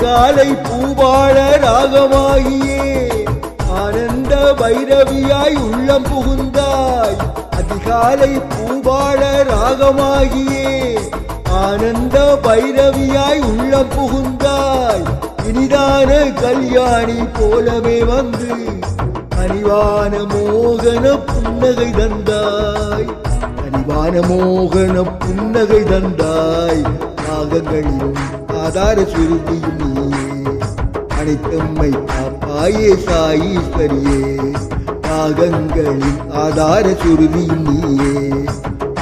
காலை பூவாழ ராகமாகியே ஆனந்த வைரவியாய் உள்ளம் புகுந்தாய். அதிகாலை பூவாழ ராகமாகியே ஆனந்த பைரவியாய் உள்ளம் புகுந்தாய். இனிதான கல்யாணி போலவே வந்து அறிவான மோகன புன்னகை தந்தாய். அணிவான மோகன புன்னகை தந்தாய். நாகங்களிலும் ஆதார சுருதியும் நீயே அனைத்தம்மை காப்பாயே சாயீஸ்வரியே. நாகங்களின் ஆதார சுருதியும் நீயே.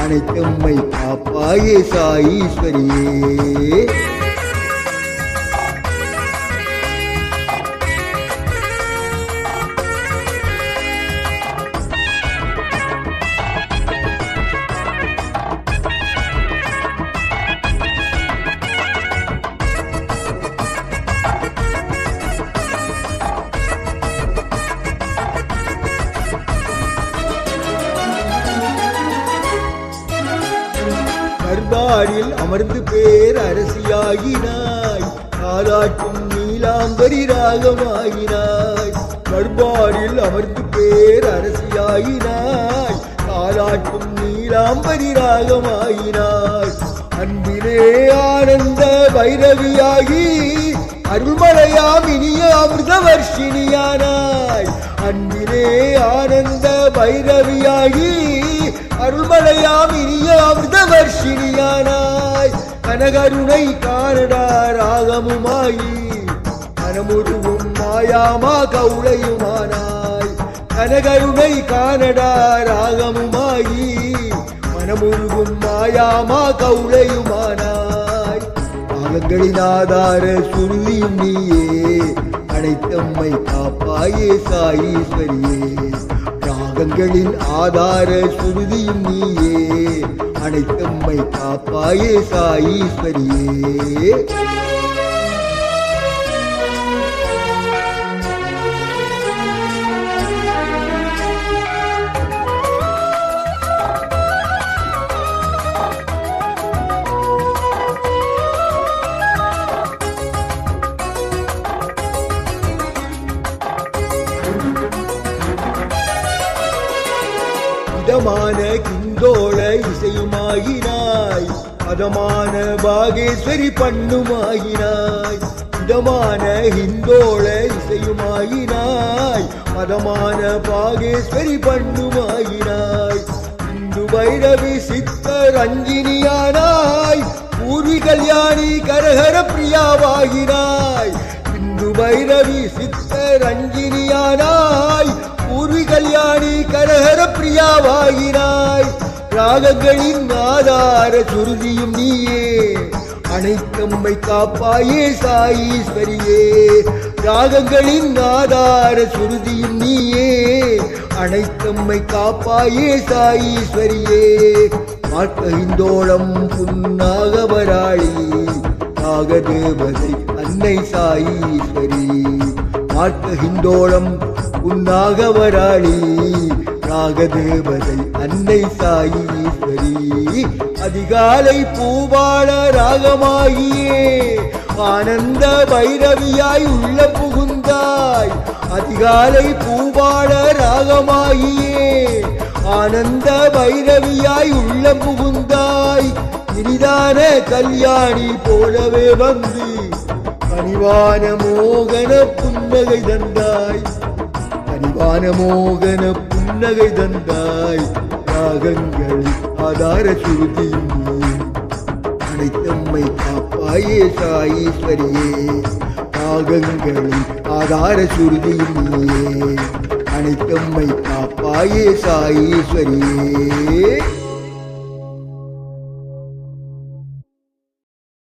அனைத்தம்மை காப்பாயே சாயீஸ்வரியே. கர்பாரில் அமர்ந்து பேர் அரசியாகினாய். காலாட்டும் நீலாம்பரி ராகமாகினாய். கர்பாரில் அமர்ந்து பேர் அரசியாகினாய். காலாட்டும் நீலாம்பரி ராகமாகினாய். அன்பிலே ஆனந்த பைரவியாகி அருள்மலையாம் இனிய அமிர்த வர்ஷினியானாய் அன்பிலே ஆனந்த பைரவியாகி அருள்மலையாம் இனிய அமிர்த வர்ஷினியானாய் கனகருணை காணடா ராகமுமாயி. மனமுருவும் மாயாமா கவுளையுமானாய். கனகருணை காணடா ராகமுமாயி. மனமுருகும் மாயாமா கவுளையுமானாய். பாகங்களின் ஆதார சுருளியும் நீயே. அனைத்தம்மை காப்பாயே சாயீஸ்வரியே. ராகங்களின் ஆதார சுருதியும் நீயே. அனைத்தம்மை காப்பாயே சாயீஸ்வரியே. இதமான கிந்தோள இசையுமாகினாய் அதமான பாகேஸ்வரி பண்ணுமாகினாய் இதமான ஹிந்தோள இசையுமாகினாய் பதமான பாகேஸ்வரி பண்ணுமாயினாய். இந்து பைரவி சித்த ரஞ்சினியானாய் பூர்வி கல்யாணி கரகர பிரியாவாகினாய் இந்து பைரவி சித்த ரஞ்சினியானாய் பூர்வி கல்யாணி கரஹர பிரியாவாகினாய் ராகங்களின் ஆதார சுருதியும் நீயே. அனைத்தம்மை காப்பாயே சாயீஸ்வரியே. ராகங்களின் ஆதார சுருதியும் நீயே. அனைத்தம்மை காப்பாயே சாயீஸ்வரியே. மார்க்கஹிந்தோளம் புன்னாகவராளி. நாகதேவதை அன்னை சாயீஸ்வரி. ஆட்டுகின்றோளம் உன்னாக வராளி ராகதேவதை அன்னை சாயி ஈஸ்வரி அதிகாலை பூவாள ராகமாகியே ஆனந்த பைரவியாய் உள்ள புகுந்தாய். அதிகாலை பூவாள ராகமாகியே ஆனந்த பைரவியாய் உள்ள புகுந்தாய். இனிதான கல்யாணி போலவே வந்து பணிவான மோகன புன்னகை தந்தாய். பணிவான மோகன புன்னகை தந்தாய். ராகங்கள் ஆதார சுருதி. அனைத்தம்மை காப்பாயே சாயீஸ்வரியே. ராகங்களின் ஆதார சுருதியும் அனைத்தம்மை காப்பாயே சாயீஸ்வரியே.